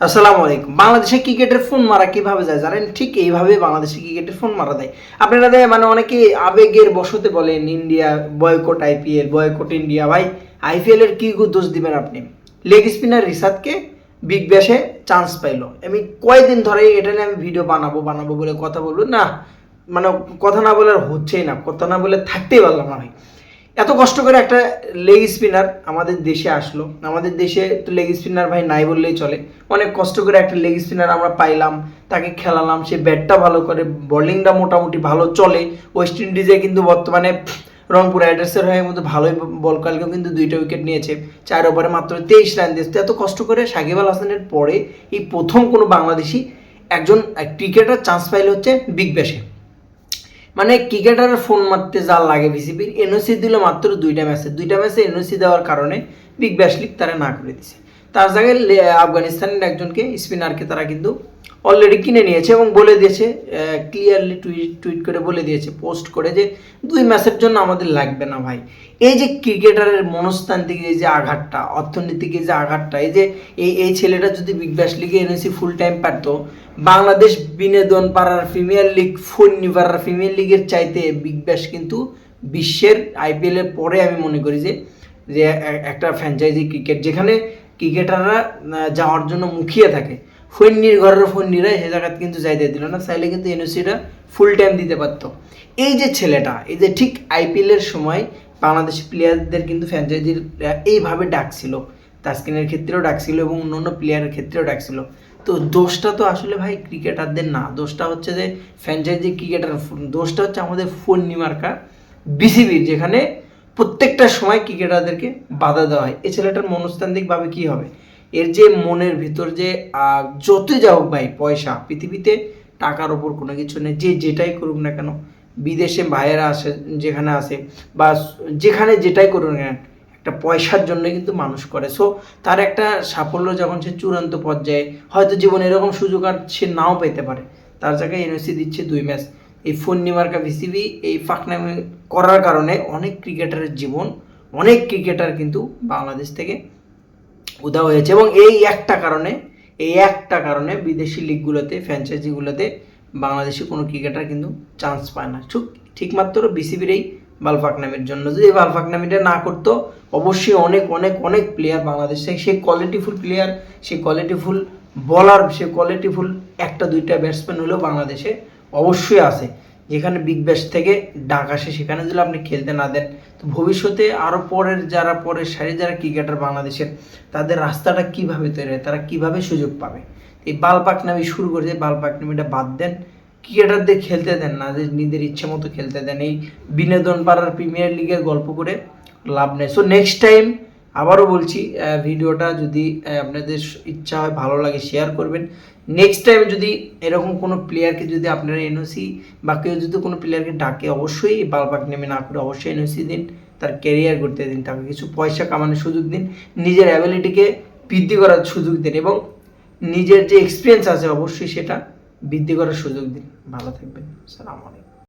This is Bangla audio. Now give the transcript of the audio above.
আসসালামু আলাইকুম। বাংলাদেশে ক্রিকেটের ফোন মারা কীভাবে যায় জানেন? ঠিক এইভাবে বাংলাদেশে ক্রিকেটের ফোন মারা দেয়। আপনারা দেয় মানে অনেকে আবেগের বসতে বলেন, India boycott IPL, boycott India. ভাই, আইপিএল এর কি দোষ দিবেন আপনি? লেগ স্পিনার রিসাদকে বিগ ব্যাশে চান্স পাইলো। আমি কয়েকদিন ধরে এটা নিয়ে আমি ভিডিও বানাবো বানাবো বলে কথা বলব। না মানে কথা না বলে আর হচ্ছেই না। কথা না বলে থাকতেই পারলাম না ভাই। এত কষ্ট করে একটা লেগ স্পিনার আমাদের দেশে আসলো। আমাদের দেশে তো লেগ স্পিনার ভাই নাই বললেই চলে। অনেক কষ্ট করে একটা লেগ স্পিনার আমরা পাইলাম, তাকে খেলালাম, সে ব্যাটটা ভালো করে বোলিংটা মোটামুটি ভালো চলে। ওয়েস্ট ইন্ডিজে কিন্তু বর্তমানে রংপুর রাইডার্সের হয়ে মধ্যে ভালোই বল কালকেও কিন্তু দুইটা উইকেট নিয়েছে। চার ওভারে মাত্র তেইশ রান দিয়েছে। এত কষ্ট করে সাকিব আল হাসানের পরে এই প্রথম কোনো বাংলাদেশি একজন ক্রিকেটার চান্স পাইলে হচ্ছে বিগ ব্যাশে মানে ক্রিকেটারের ফোন মারতে যা লাগে বিসিবির এনওসি দিল মাত্র দুইটা ম্যাচে দুইটা ম্যাচে এনওসি দেওয়ার কারণে বিগ ব্যাশ লিগ তারা না করে দিছে। তার জায়গায় আফগানিস্তানের একজনকে, স্পিনারকে তারা কিন্তু অলরেডি কিনে নিয়েছে এবং বলে দিয়েছে ক্লিয়ারলি টুইট টুইট করে বলে দিয়েছে পোস্ট করে যে দুই ম্যাচের জন্য আমাদের লাগবে না ভাই। এই যে ক্রিকেটারের মনস্তান্ত্রিক এই যে আঘাতটা, অর্থনৈতিক এই যে আঘাতটা, এই যে এই এই ছেলেটা যদি বিগ ব্যাশ লিগে এনেছি ফুল টাইম পারতো, বাংলাদেশ বিনোদন পাড়ার প্রিমিয়ার লিগ ফন্নি পাড়ার প্রিমিয়ার লিগের চাইতে বিগ ব্যাশ কিন্তু বিশ্বের আইপিএল এর পরে আমি মনে করি যে যে একটা ফ্র্যাঞ্চাইজি ক্রিকেট যেখানে ক্রিকেটাররা যাওয়ার জন্য মুখিয়ে থাকে। ফন্নির ঘরের ফন্নিরা সে জায়গাতে কিন্তু যাইতে দিল না, চাইলে কিন্তু এনওসিটা ফুল টাইম দিতে পারতো। এই যে ছেলেটা, এই যে ঠিক আইপিএলের সময় বাংলাদেশি প্লেয়ারদের কিন্তু ফ্র্যাঞ্চাইজির এইভাবে ডাকছিল। তাস্কিনের ক্ষেত্রেও ডাকছিল এবং অন্যান্য প্লেয়ারের ক্ষেত্রেও ডাকছিল। তো দোষটা তো আসলে ভাই ক্রিকেটারদের না, দোষটা হচ্ছে যে ফ্র্যাঞ্চাইজি ক্রিকেটার, দোষটা হচ্ছে আমাদের ফোন নিমার্কা বিসিবির যেখানে প্রত্যেকটা সময় ক্রিকেটারদেরকে বাধা দেওয়া হয়। এই ছেলেটার মনস্তান্ত্রিকভাবে কি হবে? এর যে মনের ভিতর যে যতই যাও ভাই, পয়সা, পৃথিবীতে টাকার ওপর কোনো কিছু নেই। যে যেটাই করুক না কেন, বিদেশে ভাইয়েরা আসে, যেখানে আসে, বা যেখানে যেটাই করুক না কেন, একটা পয়সার জন্য কিন্তু মানুষ করে। সো তার একটা সাফল্য যখন সে চূড়ান্ত পর্যায়ে, হয়তো জীবনে এরকম সুযোগ আর সে নাও পেতে পারে। তার জায়গায় এনওসি দিচ্ছে দুই ম্যাচ। এই ফোন নিমার্কা বিসিবি এই ফাঁকনামি করার কারণে অনেক ক্রিকেটারের জীবন, অনেক ক্রিকেটার কিন্তু বাংলাদেশ থেকে উধাও হয়েছে এবং এই একটা কারণে, এই একটা কারণে বিদেশি লিগগুলোতে ফ্র্যাঞ্চাইজিগুলোতে বাংলাদেশি কোনো ক্রিকেটার কিন্তু চান্স পায় না। ঠিক ঠিকমাত্র বিসিবির এই বালফাকনামির জন্য। যদি এই বালফাকনামিটা না করতো, অবশ্যই অনেক অনেক অনেক প্লেয়ার বাংলাদেশে সেই কোয়ালিটিফুল প্লেয়ার সেই কোয়ালিটিফুল বলার সে কোয়ালিটিফুল একটা দুইটা ব্যাটসম্যান হলেও বাংলাদেশে অবশ্যই আছে। যেখানে বিগ ব্যাশ থেকে ডাক আসে, সেখানে যদি আপনি খেলতে না দেন, তো ভবিষ্যতে আরও পরের যারা পরের সারি যারা ক্রিকেটার বাংলাদেশের, তাদের রাস্তাটা কীভাবে তৈরি হয়, তারা কীভাবে সুযোগ পাবে? এই বাল পাকনামি শুরু করেছে বাল পাকনামিটা বাদ দেন ক্রিকেটারদের খেলতে দেন না, যে নিজের ইচ্ছে মতো খেলতে দেন। এই বিনোদন পাড়ার প্রিমিয়ার লিগের গল্প করে লাভ নেই। সো নেক্সট টাইম আবারও বলছি ভিডিওটা যদি আপনাদের ইচ্ছা হয়, ভালো লাগে শেয়ার করবেন। নেক্সট টাইম যদি এরকম কোনো প্লেয়ারকে যদি আপনারা এনওসি বা কেউ যদি কোনো প্লেয়ারকে ডাকে, অবশ্যই বালবাগ নেমে না করে অবশ্যই এনওসি দিন। তার ক্যারিয়ার করতে দিন, তাকে কিছু পয়সা কামানোর সুযোগ দিন। নিজের অ্যাবিলিটিকে বৃদ্ধি করার সুযোগ দিন এবং নিজের যে এক্সপিরিয়েন্স আছে, অবশ্যই সেটা বৃদ্ধি করার সুযোগ দিন। ভালো থাকবেন। সালাম আলাইকুম।